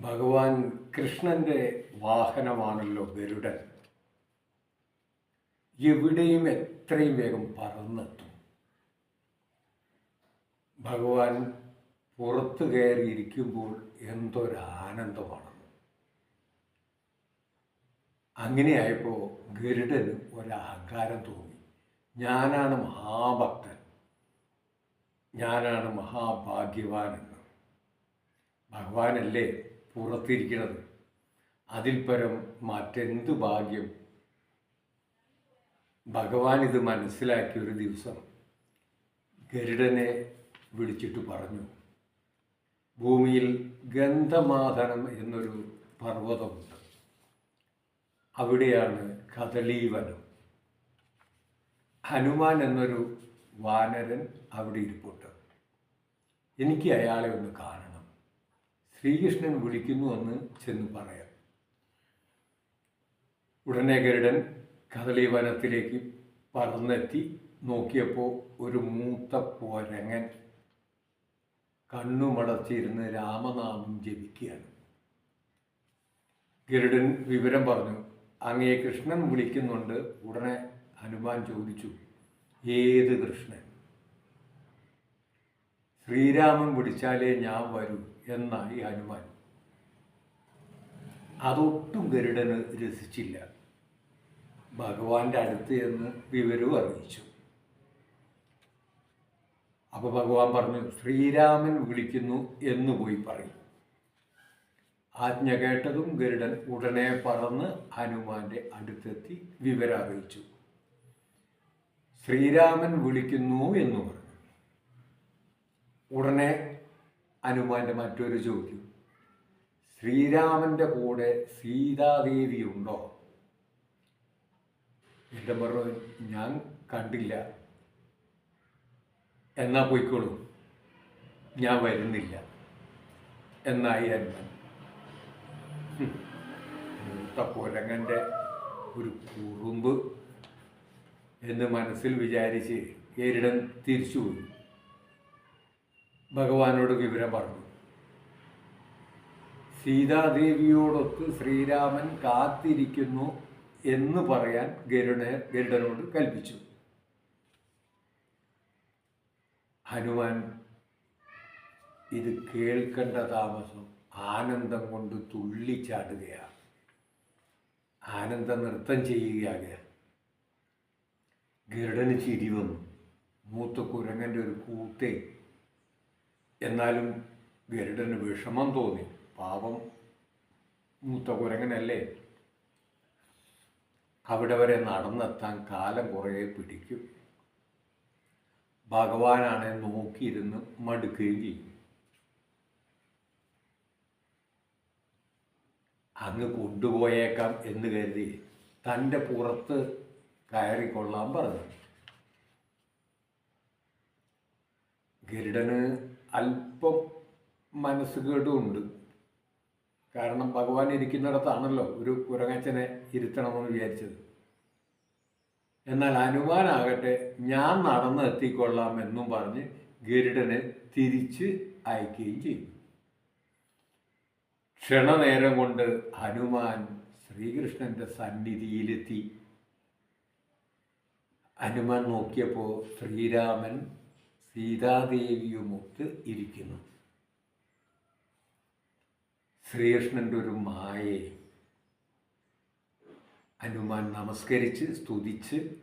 ഭഗവാൻ കൃഷ്ണന്റെ വാഹനമാണല്ലോ ഗരുഡൻ. എവിടെയും എത്രയും വേഗം പറന്നെത്തും. ഭഗവാൻ പുറത്തു കയറിയിരിക്കുമ്പോൾ എന്തൊരാനന്ദമാണ് അങ്ങനെയായപ്പോൾ ഗരുഡന് ഒരഹങ്കാരം തോന്നി. ഞാനാണ് മഹാഭക്തൻ. ഞാനാണ് മഹാഭാഗ്യവാനെന്ന് ഭഗവാനല്ലേ പുറത്തിരിക്കുന്നത് അതിൽ പരം മറ്റെന്ത് ഭാഗ്യം? ഭഗവാൻ ഇത് മനസ്സിലാക്കിയ ഒരു ദിവസം ഗരുഡനെ വിളിച്ചിട്ട് പറഞ്ഞു ഭൂമിയിൽ ഗന്ധമാധനം എന്നൊരു പർവതമുണ്ട്. അവിടെയാണ് കദളീവനം. ഹനുമാൻ എന്നൊരു വാനരൻ അവിടെ ഇരിപ്പുണ്ട്. എനിക്ക് അയാളെ ഒന്ന് കാണണം. ശ്രീകൃഷ്ണൻ വിളിക്കുന്നു എന്ന് ചെന്ന് പറയാം. ഉടനെ ഗരുഡൻ കദളി വനത്തിലേക്ക് പറന്നെത്തി നോക്കിയപ്പോൾ ഒരു മൂത്ത പോരങ്ങൻ കണ്ണുമടച്ചിരുന്ന് രാമനാമം ജപിക്കുകയാണ്. ഗരുഡൻ വിവരം പറഞ്ഞു അങ്ങയെ കൃഷ്ണൻ വിളിക്കുന്നുണ്ട്. ഉടനെ ഹനുമാൻ ചോദിച്ചു ഏത് കൃഷ്ണൻ? ശ്രീരാമൻ വിളിച്ചാലേ ഞാൻ വരൂ എന്നായി ഹനുമാൻ. അതൊട്ടും ഗരുഡന് രസിച്ചില്ല. ഭഗവാന്റെ അടുത്ത് എന്ന് വിവരവും അറിയിച്ചു. അപ്പോൾ ഭഗവാൻ പറഞ്ഞു ശ്രീരാമൻ വിളിക്കുന്നു എന്ന് പോയി പറയും. ആജ്ഞ കേട്ടതും ഗരുഡൻ ഉടനെ പറന്ന് ഹനുമാന്റെ അടുത്തെത്തി വിവരം അറിയിച്ചു ശ്രീരാമൻ വിളിക്കുന്നു എന്ന് പറഞ്ഞു. ഉടനെ ഹനുമാന്റെ മറ്റൊരു ചോദ്യം. ശ്രീരാമന്റെ കൂടെ സീതാദേവി ഉണ്ടോ? എന്റെ പറഞ്ഞു ഞാൻ കണ്ടില്ല. എന്നാ പോയിക്കോളൂ. ഞാൻ വരുന്നില്ല. എന്നായി ഹനുമാൻ. മൂത്ത കുരങ്ങന്റെ ഒരു കുറുമ്പ് എന്ന് മനസ്സിൽ വിചാരിച്ച് ഗരുഡൻ തിരിച്ചുപോയി. ഭഗവാനോട് വിവരം പറഞ്ഞു. സീതാദേവിയോടൊത്ത് ശ്രീരാമൻ കാത്തിരിക്കുന്നു എന്ന് പറയാൻ ഗരുഡ ഗരുഡനോട് കൽപ്പിച്ചു. ഹനുമാൻ ഇത് കേൾക്കേണ്ട താമസം ആനന്ദം കൊണ്ട് തുള്ളിച്ചാടുകയാണ് ആനന്ദ നൃത്തം ചെയ്യുകയാണ്. ഗരുഡന് ചിരി വന്നു. മൂത്ത കുരങ്ങന്റെ ഒരു കൂട്ടേ എന്നാലും ഗരുഡന് വിഷമം തോന്നി. പാപം മൂത്ത കുരങ്ങനല്ലേ അവിടെ വരെ നടന്നെത്താൻ കാലം കുറേ പിടിക്കും. ഭഗവാനാണെ നോക്കിയിരുന്ന് മടുക്കുകയും ചെയ്യും. അങ്ങ് കൊണ്ടുപോയേക്കാം എന്ന് കരുതി തന്റെ പുറത്ത് കയറിക്കൊള്ളാൻ പറഞ്ഞു. ഗരുഡന് അല്പം മനസ്സുകേടുമുണ്ട്. കാരണം ഭഗവാൻ ഇരിക്കുന്നിടത്താണല്ലോ ഒരു കുരങ്ങച്ചനെ ഇരുത്തണമെന്ന് വിചാരിച്ചത്. എന്നാൽ ഹനുമാനാകട്ടെ ഞാൻ നടന്ന് എത്തിക്കൊള്ളാം എന്നും പറഞ്ഞ് ഗരുഡനെ തിരിച്ച് അയക്കുകയും ചെയ്തു. ക്ഷണനേരം കൊണ്ട് ഹനുമാൻ ശ്രീകൃഷ്ണന്റെ സന്നിധിയിലെത്തി. ഹനുമാൻ നോക്കിയപ്പോൾ ശ്രീരാമൻ സീതാദേവിയുമൊത്ത് ഇരിക്കുന്നു. ശ്രീകൃഷ്ണന്റെ ഒരു മായയെ ഹനുമാൻ നമസ്കരിച്ച് സ്തുതിച്ച്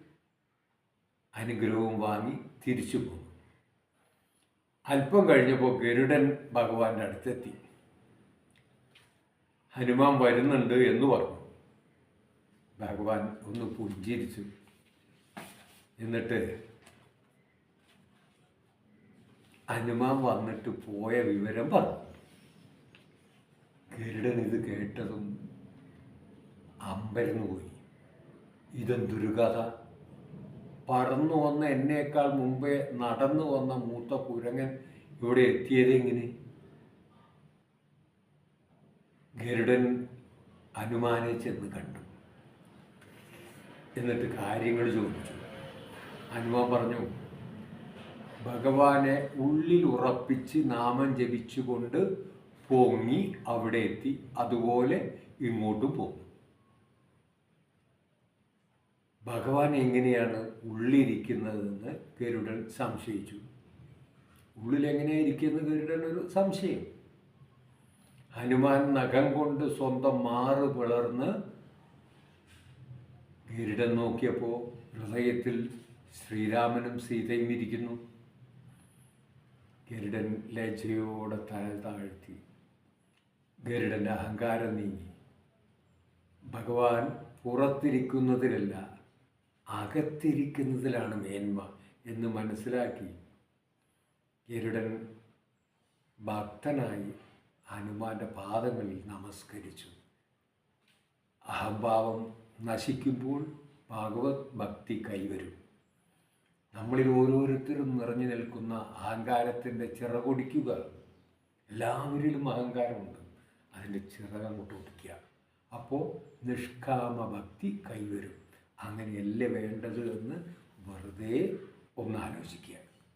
അനുഗ്രഹവും വാങ്ങി തിരിച്ചു പോകും അല്പം കഴിഞ്ഞപ്പോൾ ഗരുഡൻ ഭഗവാന്റെ അടുത്തെത്തി. ഹനുമാൻ വരുന്നുണ്ട് എന്ന് പറഞ്ഞു. ഭഗവാൻ ഒന്ന് പുഞ്ചിരിച്ചു. എന്നിട്ട് ഹനുമാൻ വന്നിട്ട് പോയ വിവരം പറഞ്ഞു ഗരുഡൻ ഇത് കേട്ടതും അമ്പരന്നു പോയി. ഇതെന്തൊരു കഥ പറന്നു വന്ന എന്നേക്കാൾ മുമ്പേ നടന്നു വന്ന മൂത്ത കുരങ്ങൻ ഇവിടെ എത്തിയതെങ്ങനെ ഗരുഡൻ ഹനുമാനെ ചെന്ന് കണ്ടു. എന്നിട്ട് കാര്യങ്ങൾ ചോദിച്ചു. ഹനുമാൻ പറഞ്ഞു ഭഗവാനെ ഉള്ളിൽ ഉറപ്പിച്ച് നാമം ജപിച്ചുകൊണ്ട് പൊങ്ങി അവിടെ എത്തി. അതുപോലെ ഇങ്ങോട്ട് പോകും ഭഗവാൻ എങ്ങനെയാണ് ഉള്ളിരിക്കുന്നതെന്ന് ഗരുഡൻ സംശയിച്ചു. ഉള്ളിൽ എങ്ങനെയാണ് ഇരിക്കുന്നത് ഗരുഡൻ? ഒരു സംശയം. ഹനുമാൻ നഖം കൊണ്ട് സ്വന്തം മാറ് പിളർന്ന് ഗരുഡൻ നോക്കിയപ്പോൾ ഹൃദയത്തിൽ ശ്രീരാമനും സീതയും ഇരിക്കുന്നു. ഗരുഡൻ ലജ്ജയോടെ തല താഴ്ത്തി. ഗരുഡന്റെ അഹങ്കാരം നീങ്ങി. ഭഗവാൻ പുറത്തിരിക്കുന്നതിലല്ല അകത്തിരിക്കുന്നതിലാണ് മേന്മ എന്ന് മനസ്സിലാക്കി. ഗരുഡൻ ഭക്തനായി ഹനുമാന്റെ പാദങ്ങളിൽ നമസ്കരിച്ചു. അഹംഭാവം നശിക്കുമ്പോൾ ഭാഗവത് ഭക്തി കൈവരും. നമ്മളിൽ ഓരോരുത്തരും നിറഞ്ഞു നിൽക്കുന്ന അഹങ്കാരത്തിന്റെ ചിറകൊടിക്കുക എല്ലാവരിലും അഹങ്കാരമുണ്ട്. അതിന്റെ ചിറകങ്ങോട്ട് ഒടിക്കുക. അപ്പോൾ നിഷ്കാമ ഭക്തി കൈവരും. അങ്ങനെയല്ലേ വേണ്ടത് എന്ന് വെറുതെ ഒന്ന് ആലോചിക്കുക.